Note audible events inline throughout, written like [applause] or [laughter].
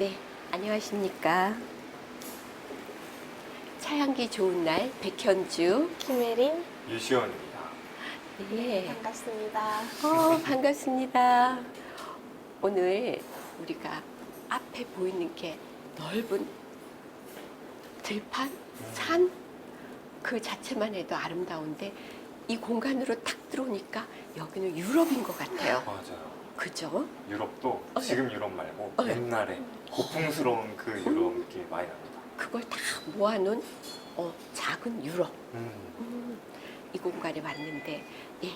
네, 안녕하십니까. 차향기 좋은 날 백현주. 김혜린 유시원입니다. 네. 반갑습니다. 어, 반갑습니다. 오늘 우리가 앞에 보이는 게 넓은 들판, 산, 그 자체만 해도 아름다운데 이 공간으로 탁 들어오니까 여기는 유럽인 것 같아요. 맞아요. 그죠? 유럽도 어, 지금 유럽 말고 어, 네. 옛날에 고풍스러운 그 유럽 느낌이 많이 납니다. 그걸 다 모아놓은 어, 작은 유럽. 음. 음, 이 공간에 왔는데 예,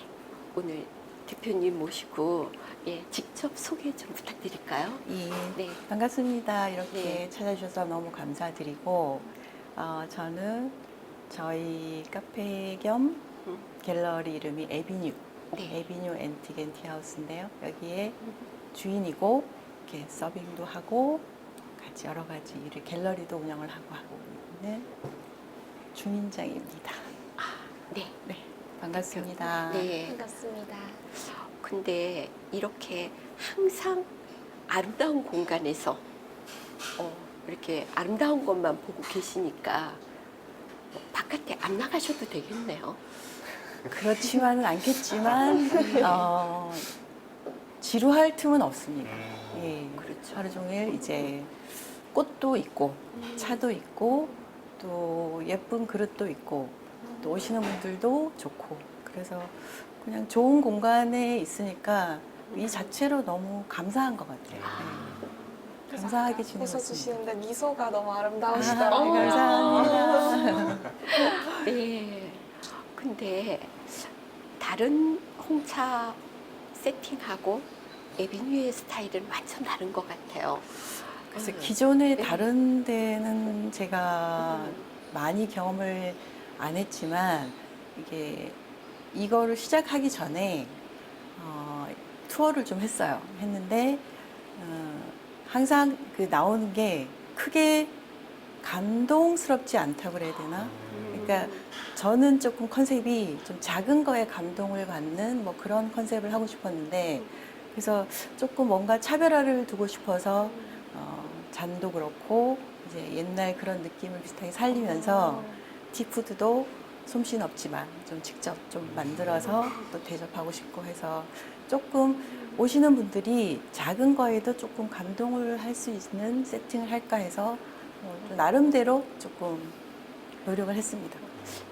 오늘 대표님 모시고 예, 직접 소개 좀 부탁드릴까요? 예, 네. 반갑습니다. 이렇게 네. 찾아주셔서 너무 감사드리고, 어, 저는 저희 카페 겸 음. 갤러리 이름이 에비뉴, 네. 에비뉴 앤틱 앤 티하우스인데요. 여기에 주인이고, 이렇게 서빙도 하고, 같이 여러 가지 일을 갤러리도 운영을 하고 하고 있는 주민장입니다. 네. 네, 반갑습니다. 네. 반갑습니다. 근데 이렇게 항상 아름다운 공간에서 어, 이렇게 아름다운 것만 보고 계시니까 어, 바깥에 안 나가셔도 되겠네요. 그렇지만은 않겠지만, 어, 지루할 틈은 없습니다. 음. 예, 그렇죠. 하루 종일 이제 꽃도 있고 차도 있고 또 예쁜 그릇도 있고 또 오시는 분들도 좋고 그래서 그냥 좋은 공간에 있으니까 이 자체로 너무 감사한 것 같아요. 네. 감사하게 지내고 있습니다. 웃어주시는데 미소가 너무 아, 아름다우시더라고요. 감사합니다. 네. [laughs] 근데 다른 홍차 세팅하고 에비뉴의 스타일은 완전 다른 것 같아요. 그래서 음. 기존에 네. 다른 데는 제가 음. 많이 경험을 안 했지만 이게 이거를 시작하기 전에 어, 투어를 좀 했어요. 했는데 어, 항상 그 나오는 게 크게 감동스럽지 않다고 그래야 되나? 그러니까 저는 조금 컨셉이 좀 작은 거에 감동을 받는 뭐 그런 컨셉을 하고 싶었는데 그래서 조금 뭔가 차별화를 두고 싶어서 어, 잔도 그렇고 이제 옛날 그런 느낌을 비슷하게 살리면서 티푸드도 솜씨는 없지만 좀 직접 좀 만들어서 또 대접하고 싶고 해서 조금 오시는 분들이 작은 거에도 조금 감동을 할 수 있는 세팅을 할까 해서 어, 또 나름대로 조금 노력을 했습니다.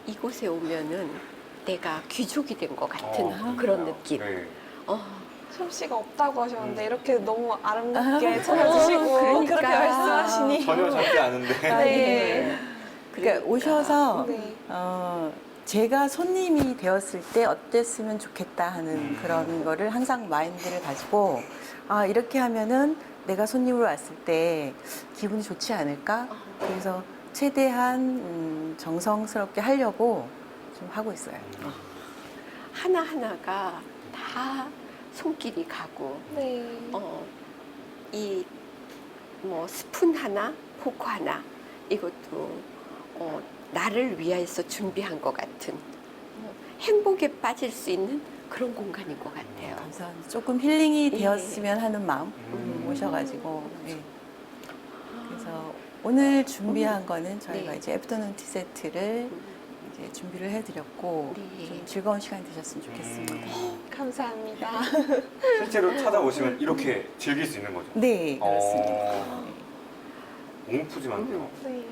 이곳에 오면은 내가 귀족이 된 것 같은 어, 그런. 느낌. 네. 어, 솜씨가 없다고 하셨는데 음. 이렇게 너무 아름답게 아, 차려주시고 그러니까. 그렇게 말씀하시니 전혀 작지 않은데. 아, 네. 그러니까 오셔서 네. 어, 제가 손님이 되었을 때 어땠으면 좋겠다 하는 그런 거를 항상 마인드를 가지고 아 이렇게 하면은 내가 손님으로 왔을 때 기분이 좋지 않을까 그래서 최대한 음, 정성스럽게 하려고 좀 하고 있어요. 하나하나가 다 손길이 가고 네. 어, 이 뭐 스푼 하나, 포크 하나 이것도 어, 나를 위해서 준비한 것 같은 어, 행복에 빠질 수 있는 그런 공간인 것 같아요. 감사합니다. 조금 힐링이 예. 되었으면 하는 마음 음. 모셔가지고 예. 그래서 오늘 준비한 거는 저희가 네. 이제 애프터눈 티 세트를 음, 이제 준비를 해드렸고 네. 좀 즐거운 시간 되셨으면 좋겠습니다. 음. [laughs] 감사합니다. [laughs] 실제로 찾아오시면 이렇게 즐길 수 있는 거죠. 네 그렇습니다. 어. 너무 푸짐한데요. 네.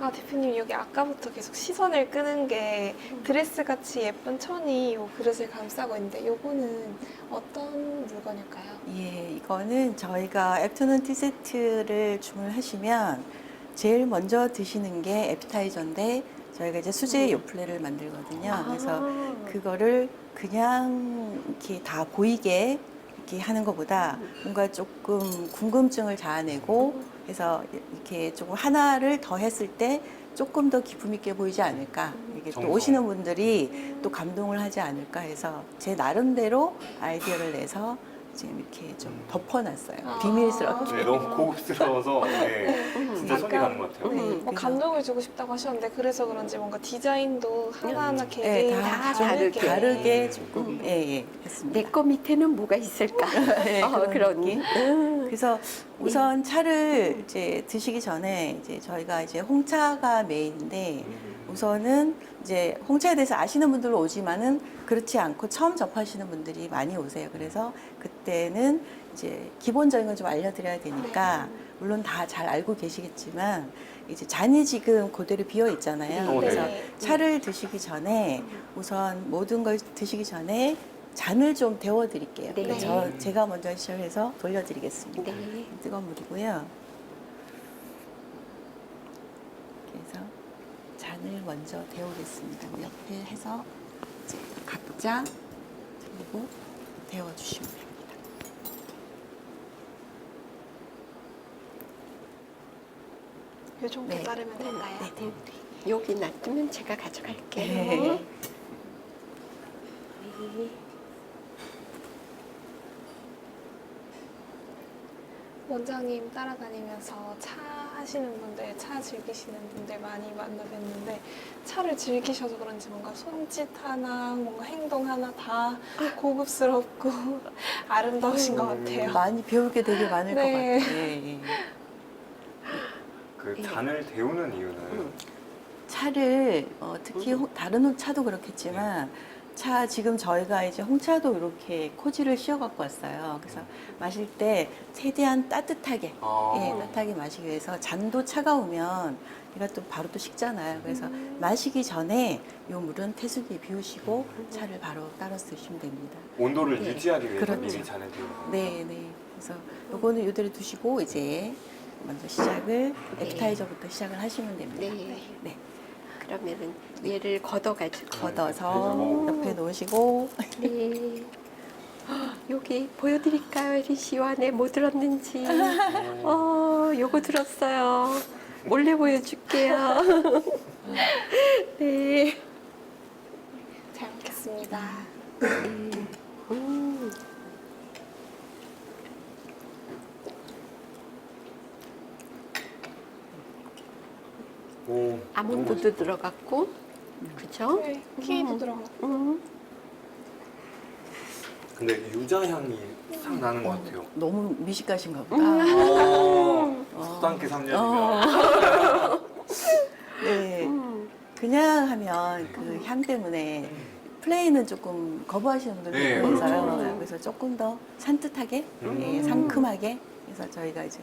아 대표님 여기 아까부터 계속 시선을 끄는 게 드레스 같이 예쁜 천이 이 그릇을 감싸고 있는데 요거는 어떤 물건일까요? 예, 이거는 저희가 애프터눈 티 세트를 주문하시면 제일 먼저 드시는 게 애프타이저인데 저희가 이제 수제 요플레를 만들거든요. 그래서 아, 그거를 그냥 이렇게 다 보이게 이렇게 하는 것보다 뭔가 조금 궁금증을 자아내고 해서 이렇게 조금 하나를 더 했을 때 조금 더 기품 있게 보이지 않을까. 이게 또 정성. 오시는 분들이 또 감동을 하지 않을까 해서 제 나름대로 아이디어를 내서 지금 이렇게 좀 덮어놨어요. 아. 비밀스럽게. 네, 너무 고급스러워서 네, 음, 진짜 손이 가는 것 같아요. 음. 뭐 그래서- 감동을 주고 싶다고 하셨는데 그래서 그런지 뭔가 디자인도 하나하나 음. 개개인 네, 다 좀 다르게. 다르게 음. 조금 음. 예, 예, 했습니다. 내 거 밑에는 뭐가 있을까? 네, 어, 그런 그런 느낌. 음. 그래서 우선 차를 이제 드시기 전에 이제 저희가 이제 홍차가 메인인데 음. 우선은 이제 홍차에 대해서 아시는 분들도 오지만은 그렇지 않고 처음 접하시는 분들이 많이 오세요. 그래서 그때는 이제 기본적인 걸 좀 알려드려야 되니까 물론 다 잘 알고 계시겠지만 이제 잔이 지금 그대로 비어 있잖아요. 어, 네. 그래서 차를 드시기 전에 우선 모든 걸 드시기 전에 잔을 좀 데워드릴게요. 네. 저 제가 먼저 시작해서 돌려드리겠습니다. 네. 뜨거운 물이고요. 그래서 잔을 먼저 데우겠습니다. 옆에 해서 이제 각자 그리고 데워주시면 됩니다. 요 정도 네. 자르면 될까요? 네, 네. 여기 놔두면 제가 가져갈게요. 네. 네. 원장님 따라다니면서 차 하시는 분들, 차 즐기시는 분들 많이 만나 뵀는데 차를 즐기셔서 그런지 뭔가 손짓 하나, 뭔가 행동 하나 다 [laughs] 고급스럽고 [laughs] 아름다우신 것 같아요. 많이 배울 게 되게 많을 네. 것 같아요. 예, 예. 그 예. 잔을 데우는 이유는 음. 차를 어, 특히 음. 홍- 다른 차도 그렇겠지만 차 지금 저희가 이제 홍차도 이렇게 코지를 씌워 갖고 왔어요. 그래서 마실 때 최대한 따뜻하게 아. 예, 따뜻하게 마시기 위해서 잔도 차가우면 얘가 또 바로 또 식잖아요. 그래서 음. 마시기 전에 이 물은 태수기에 비우시고 차를 바로 따라 쓰시면 됩니다. 온도를 네. 유지하기 위해서 그렇죠. 미리 거예요. 네, 네. 그래서 요거는 이대로 두시고 이제 먼저 시작을 에피타이저부터 시작을 하시면 됩니다. 네. 네. 그러면은 얘를 걷어가지고 걷어서 음. 옆에 놓으시고 네. [laughs] 여기 보여드릴까요, 혜린 씨와 내뭐 들었는지. 어, 요거 들었어요. 몰래 보여줄게요. [laughs] 네. 잘 먹겠습니다. 음. 아몬드도 들어갔고, 그죠? 네, 키도 음. 들어가고. 음. 근데 유자 향이 싹 나는 것 같아요. 너무 미식가신가 보다. 음. 어, [laughs] 수단기 3년이면 어. [laughs] 네. 음. 그냥 하면 그 향 때문에 플레이는 조금 거부하시는 분들도 네, 있어요. 그렇죠. 그래서 조금 더 산뜻하게, 음. 예, 상큼하게. 그래서 저희가 이제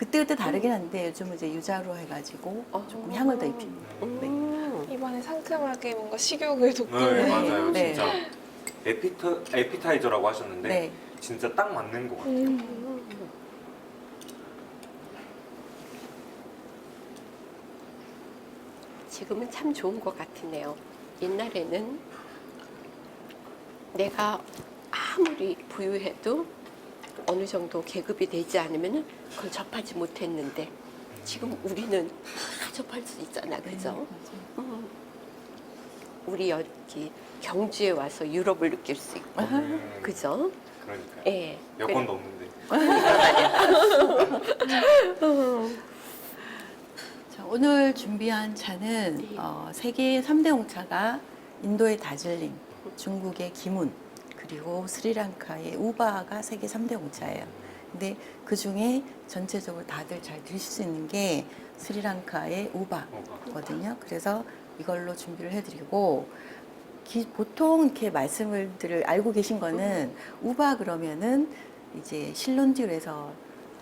그때그때 다르긴 한데 요즘은 이제 유자로 해가지고 어. 조금 향을 더 입힙니다. 음. 이번에 상큼하게 뭔가 식욕을 돋구는 네, 네. 맞아요. 네. 진짜 에피타, 에피타이저라고 하셨는데 네. 진짜 딱 맞는 것 같아요. 음. 지금은 참 좋은 것 같으네요. 옛날에는 내가 아무리 부유해도 어느 정도 계급이 되지 않으면 그걸 접하지 못했는데 지금 우리는 다 [laughs] 접할 수 있잖아, 그죠? 맞아요. 음. 우리 여기 경주에 와서 유럽을 느낄 수 있고, 음, 그죠? 그러니까 요. 예. 여권도 없는데. [laughs] [laughs] 자, 오늘 준비한 차는 네. 어, 세계 3대 홍차가 인도의 다즐링, 중국의 기문, 그리고 스리랑카의 우바가 세계 3대 홍차예요. 근데 그 중에 전체적으로 다들 잘 드실 수 있는 게 스리랑카의. 우바거든요. 그래서 이걸로 준비를 해드리고 기- 보통 이렇게 말씀을 들 알고 계신 거는 우바 그러면은 이제 실론디로에서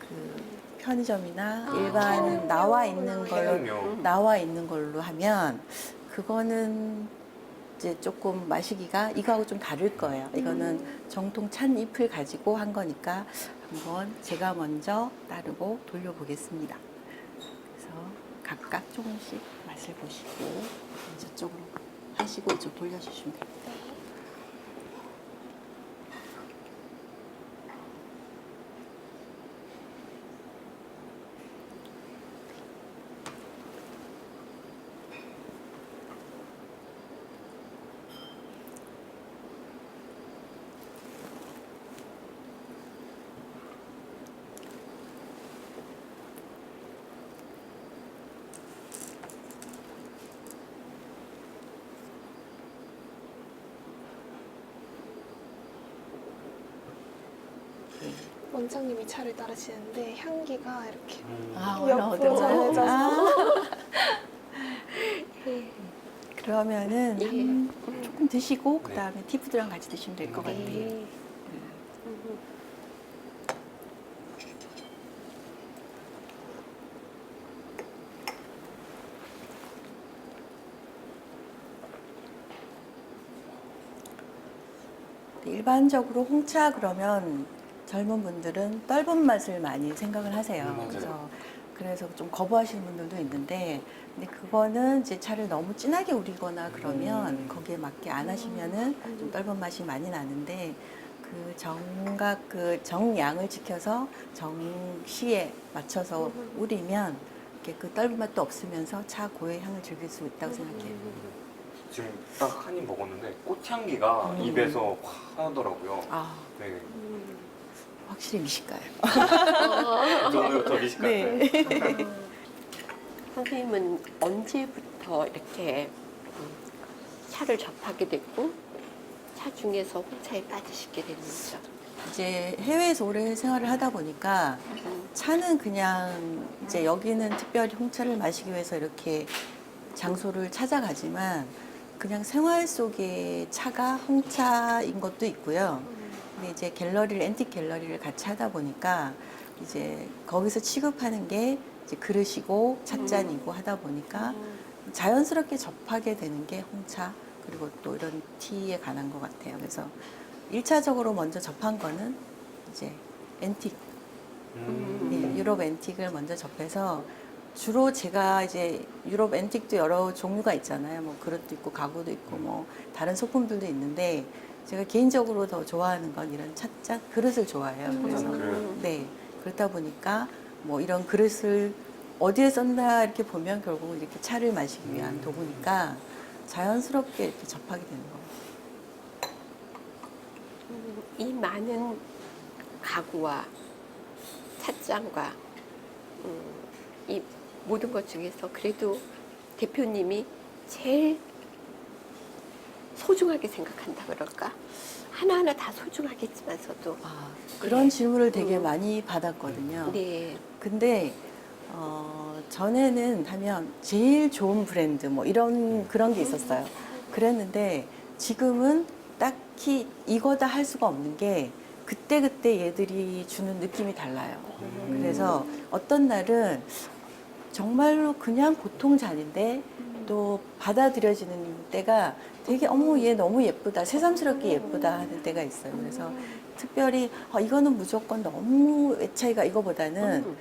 그 편의점이나 아, 일반 나와 있는. 걸로. 나와 있는 걸로 하면 그거는 이제 조금 마시기가 이거하고 좀 다를 거예요. 이거는 정통 찬 잎을 가지고 한 거니까 한번 제가 먼저 따르고 돌려보겠습니다. 그래서 각각 조금씩 맛을 보시고 저쪽으로 하시고 이쪽 돌려주시면 됩니다. 원장님이 차를 따르시는데 향기가 이렇게 음. 아, 옆으로 올라오더라고요. 전해져서. 아, 예. 그러면은 예. 한 조금 드시고 네. 그다음에 티푸드랑 같이 드시면 될것 네. 같아요. 네. 음. 일반적으로 홍차 그러면 젊은 분들은 떫은 맛을 많이 생각을 하세요. 음, 맞아요. 그래서 그래서 좀 거부하시는 분들도 있는데 근데 그거는 이제 차를 너무 진하게 우리거나 그러면 음. 거기에 맞게 안 하시면은 좀 떫은 맛이 많이 나는데 그 정각 그 정량을 지켜서 정시에 맞춰서 우리면 이렇게 그 떫은 맛도 없으면서 차 고유의 향을 즐길 수 있다고 생각해요. 지금 딱 한 입 먹었는데 꽃향기가 음. 입에서 확 하더라고요. 아 네. 음. 확실히 미식가요. 어. 오늘부터 미식 같아요. 네. 선생님은 언제부터 이렇게 음, 차를 접하게 됐고 차 중에서 홍차에 빠지시게 됐는지요? 이제 해외에서 오래 생활을 하다 보니까 음. 차는 그냥 이제 여기는 특별히 홍차를 마시기 위해서 이렇게 장소를 찾아가지만 그냥 생활 속에 차가 홍차인 것도 있고요. 근데 이제 갤러리를 앤틱 갤러리를 같이 하다 보니까 이제 거기서 취급하는 게 이제 그릇이고 찻잔이고 하다 보니까 자연스럽게 접하게 되는 게 홍차 그리고 또 이런 티에 관한 것 같아요. 그래서 일차적으로 먼저 접한 거는 이제 앤틱, 음. 예, 유럽 앤틱을 먼저 접해서 주로 제가 이제 유럽 앤틱도 여러 종류가 있잖아요. 뭐 그릇도 있고 가구도 있고 뭐 다른 소품들도 있는데 제가 개인적으로 더 좋아하는 건 이런 찻잔 그릇을 좋아해요. 그래서 찻잔 그릇. 네 그렇다 보니까 뭐 이런 그릇을 어디에 썼나 이렇게 보면 결국 이렇게 차를 마시기 위한 음. 도구니까 자연스럽게 이렇게 접하게 되는 거예요. 음, 이 많은 가구와 찻잔과 음, 이 모든 것 중에서 그래도 대표님이 제일 소중하게 생각한다 그럴까? 하나하나 다 소중하겠지만서도 아, 그런 네. 질문을 되게 음. 많이 받았거든요. 네. 근데 어, 전에는 하면 제일 좋은 브랜드 뭐 이런 그런 게 있었어요. 그랬는데 지금은 딱히 이거다 할 수가 없는 게 그때 그때 얘들이 주는 느낌이 달라요. 음. 그래서 어떤 날은 정말로 그냥 보통 잔인데 또 받아들여지는 때가 되게 어머 얘 너무 예쁘다 새삼스럽게 예쁘다 하는 때가 있어요. 그래서 특별히 어, 이거는 무조건 너무 애차이가 이거보다는 음.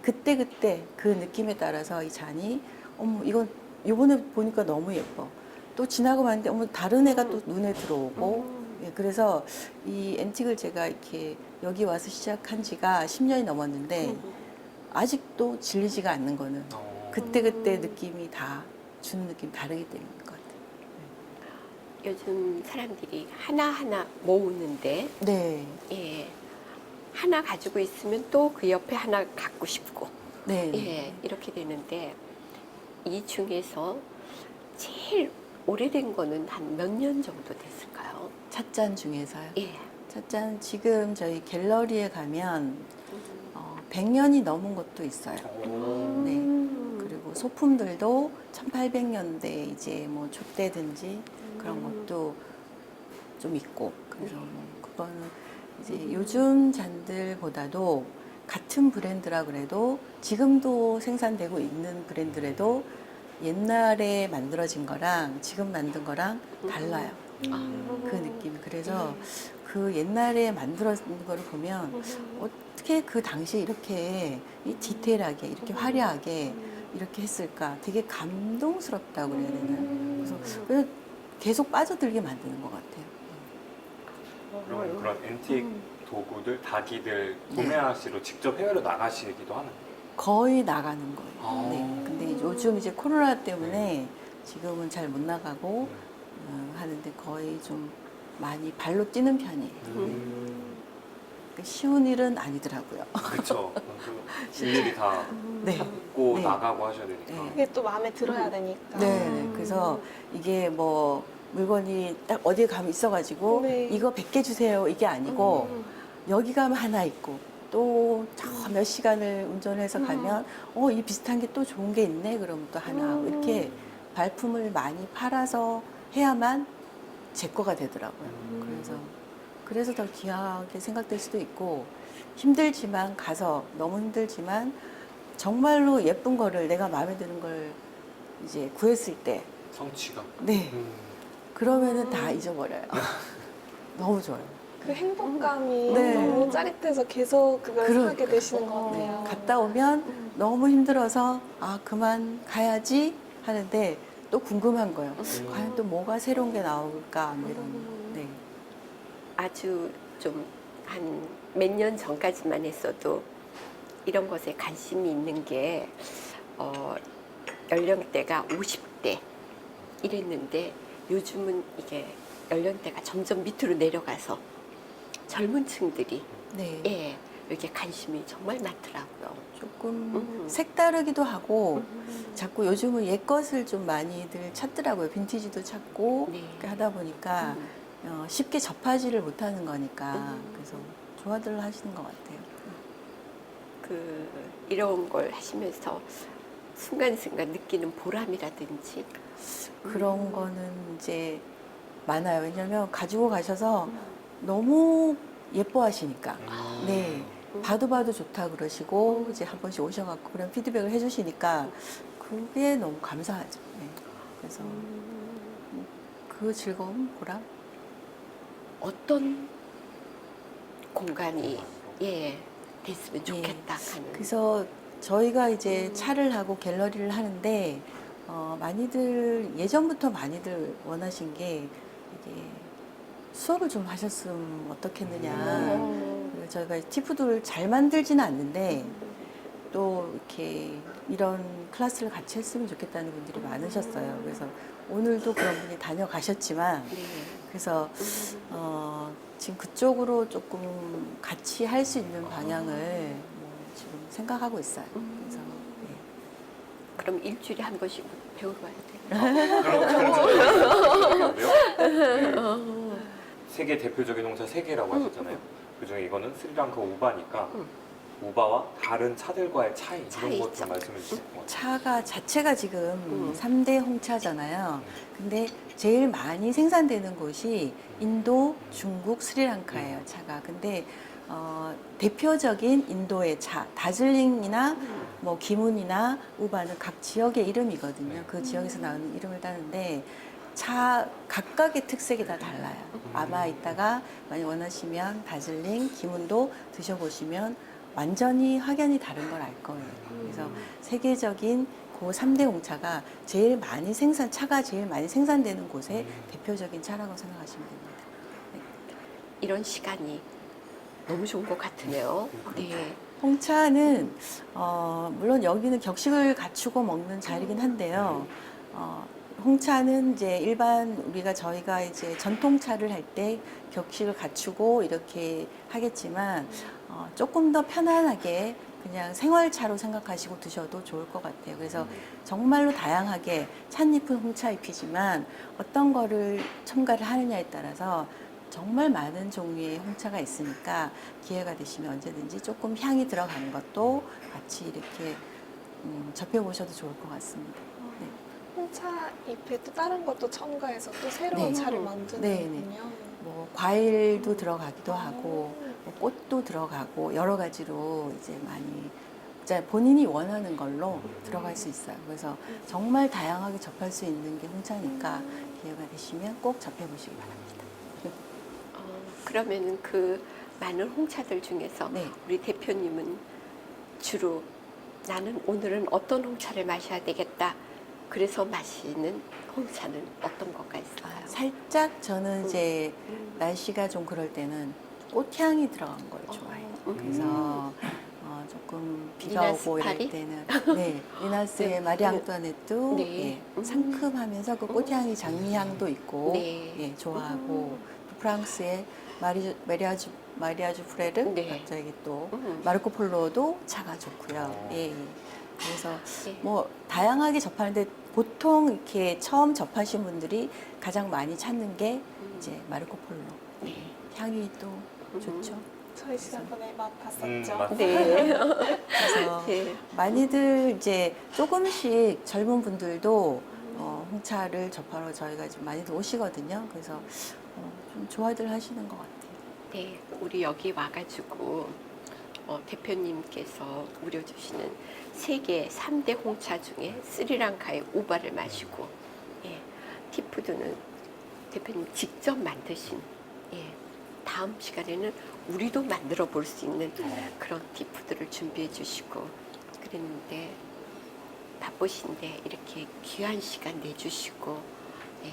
그때 그때 그 느낌에 따라서 이 잔이 어머 이건 요번에 보니까 너무 예뻐. 또 지나고 봤는데 어머 다른 애가 또 눈에 들어오고 음. 예, 그래서 이 앤틱을 제가 이렇게 여기 와서 시작한 지가 10년이 넘었는데 음. 아직도 질리지가 않는 거는 어. 그때 그때 느낌이 다 주는 느낌 이 다르기 때문인 것 같아요. 요즘 사람들이 하나하나 모으는데 네, 예. 하나 가지고 있으면 또 그 옆에 하나 갖고 싶고 네, 예, 이렇게 되는데 이 중에서 제일 오래된 거는 한 몇 년 정도 됐을까요? 찻잔 중에서요. 예. 찻잔 지금 저희 갤러리에 가면 어, 100년이 넘은 것도 있어요. 오. 네. 음. 소품들도 1800년대 이제 뭐 촛대든지 그런 음. 것도 좀 있고 그래서 네. 뭐 그거는 이제 음. 요즘 잔들보다도 같은 브랜드라 그래도 지금도 생산되고 있는 브랜드라도 옛날에 만들어진 거랑 지금 만든 거랑 달라요. 아. 그 느낌. 그래서 네. 그 옛날에 만들어진 거를 보면 음. 어떻게 그 당시에 이렇게 이 디테일하게 이렇게 화려하게 이렇게 했을까 되게 감동스럽다고 그래야 되나요? 그래서 그래서 계속 빠져들게 만드는 것 같아요. 그러면 그런 앤틱 음. 도구들, 다기들 네. 구매하시러 직접 해외로 나가시기도 하나요? 거의 나가는 거예요. 아. 네. 근데 이제 요즘 이제 코로나 때문에 지금은 잘 못 나가고 어, 하는데 거의 좀 많이 발로 뛰는 편이에요. 음. 그 쉬운 일은 아니더라고요. 그렇죠. [laughs] 일일이 다 네. 찾고 네. 나가고 하셔야 되니까. 네. 그게 또 마음에 들어야 되니까. 네, 네. 그래서 이게 뭐 물건이 딱 어디에 가면 있어가지고 네. 이거 100개 주세요 이게 아니고 음. 여기 가면 하나 있고 또 저 몇 시간을 운전해서 음. 가면 어 이 비슷한 게 또 좋은 게 있네 그럼 또 하나 음. 이렇게 발품을 많이 팔아서 해야만 제 거가 되더라고요. 그래서 그래서 더 귀하게 생각될 수도 있고 힘들지만 가서 너무 힘들지만 정말로 예쁜 거를 내가 마음에 드는 걸 이제 구했을 때 성취감. 네. 음. 그러면은 다 잊어버려요. [laughs] 너무 좋아요. 그 행복감이 네. 너무 짜릿해서 계속 그걸 그러니까. 하게 되시는 것 어. 같아요. 갔다 오면 너무 힘들어서 아 그만 가야지 하는데 또 궁금한 거예요. 음. 과연 또 뭐가 새로운 게 나올까 뭐 이런. 네. 아주 좀 한 몇 년 전까지만 했어도 이런 것에 관심이 있는 게 어, 연령대가 50대 이랬는데 요즘은 이게 연령대가 점점 밑으로 내려가서 젊은 층들이 네. 예 이렇게 관심이 정말 많더라고요. 조금 음. 색다르기도 하고 자꾸 요즘은 옛 것을 좀 많이들 찾더라고요. 빈티지도 찾고 네. 하다 보니까 음. 어, 쉽게 접하지를 못하는 거니까 음. 그래서 좋아들 하시는 것 같아요. 그 이런 걸 하시면서 순간순간 느끼는 보람이라든지 그런 음. 거는 이제 많아요. 왜냐면 가지고 가셔서 너무 예뻐하시니까. 음. 네. 봐도 봐도 좋다 그러시고 이제 한 번씩 오셔갖고 그런 피드백을 해주시니까 그게 너무 감사하죠. 네. 그래서 그 즐거움, 보람. 어떤 공간이 예 됐으면 좋겠다 하는 그래서 저희가 이제 음. 차를 하고 갤러리를 하는데 어, 많이들 예전부터 많이들 원하신 게 이게 수업을 좀 하셨으면 어떻겠느냐. 어. 그리고 저희가 티푸드를 잘 만들지는 않는데 또 이렇게 이런 클래스를 같이 했으면 좋겠다는 분들이 많으셨어요. 그래서 오늘도 그런 분이 다녀가셨지만 네. 그래서 어, 지금 그쪽으로 조금 같이 할 수 있는 방향을 뭐 지금 생각하고 있어요. 그래서 네. 그럼 일주일에 한 번씩 배우러 와야 돼요. 그럼 그런데요. [laughs] 세계 대표적인 홍차 세 개라고 하셨잖아요. 그중에 이거는 스리랑카 우바니까 음. 우바와 다른 차들과의 차이 차이 이런 것 좀 있죠. 말씀해 주실 것 같아요. 차가 자체가 지금 음. 삼 3대 홍차잖아요. 근데 제일 많이 생산되는 곳이 인도, 중국, 스리랑카예요, 차가. 근데 어, 대표적인 인도의 차, 다즐링이나 뭐 기문이나 우바는 각 지역의 이름이거든요. 네. 그 지역에서 나오는 이름을 따는데 차 각각의 특색이 다 달라요. 아마 이따가 많이 원하시면 다즐링, 기문도 드셔보시면 완전히 확연히 다른 걸 알 거예요. 그래서 세계적인 그 3대 홍차가 제일 많이 생산, 차가 제일 많이 생산되는 곳의 대표적인 차라고 생각하시면 됩니다. 이런 시간이 너무 좋은 것 같으네요. 네. 홍차는 어, 물론 여기는 격식을 갖추고 먹는 자리긴 한데요. 어, 홍차는 이제 일반 우리가 저희가 이제 전통차를 할 때 격식을 갖추고 이렇게 하겠지만 어, 조금 더 편안하게 그냥 생활차로 생각하시고 드셔도 좋을 것 같아요. 그래서 정말로 다양하게 찻잎은 홍차 잎이지만 어떤 거를 첨가를 하느냐에 따라서 정말 많은 종류의 홍차가 있으니까 기회가 되시면 언제든지 조금 향이 들어가는 것도 같이 이렇게 음, 접해보셔도 좋을 것 같습니다. 네. 홍차 잎에 또 다른 것도 첨가해서 또 새로운 네. 차를 네, 만드는군요. 뭐 과일도 들어가기도 하고 뭐 꽃도 들어가고 여러 가지로 이제 많이 본인이 원하는 걸로 들어갈 수 있어요. 그래서 정말 다양하게 접할 수 있는 게 홍차니까 기회가 되시면 꼭 접해보시기 바랍니다. 어, 그러면은 그 많은 홍차들 중에서 네. 우리 대표님은 주로 나는 오늘은 어떤 홍차를 마셔야 되겠다. 그래서 마시는 홍차는 어떤 거가 있을까요? 살짝 저는 이제 음. 날씨가 좀 그럴 때는 꽃향이 들어간 걸 좋아해요. 음. 그래서 어, 조금 비가 리나스 오고 이럴 파리? 때는 [laughs] 네 리나스의 네. 마리 앙뚜아네도 네. 예, 음. 상큼하면서 그 꽃향이 장미향도 있고 네. 예, 좋아하고 또 프랑스의 마리 메리아주 마리아주 프레르 네. 갑자기 또 음. 마르코 폴로도 차가 좋고요. 어. 예, 예. 그래서 네. 뭐 다양하게 접하는데 보통 이렇게 처음 접하신 분들이 가장 많이 찾는 게 음. 이제 마르코 폴로 네. 향이 또 좋죠. 저희 지난번에 맛 봤었죠. 음, 맞- 네. 그래서 네. 많이들 이제 조금씩 젊은 분들도 어, 홍차를 접하러 저희가 지금 많이들 오시거든요. 그래서 어, 좀 좋아들 하시는 것 같아요. 네, 우리 여기 와가지고 어, 대표님께서 우려주시는 세계 3대 홍차 중에 스리랑카의 우바를 마시고 예, 티푸드는 대표님 직접 만드신 예, 다음 시간에는 우리도 만들어 볼 수 있는 그런 티푸드를 준비해 주시고 그랬는데 바쁘신데 이렇게 귀한 시간 내주시고 예,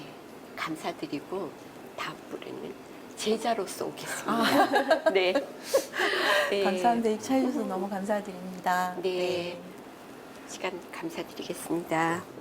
감사드리고 다음번에는 제자로서 오겠습니다. 네. [laughs] 네. 감사합니다. 입차해 주셔서 너무 감사드립니다. 네. 시간 감사드리겠습니다.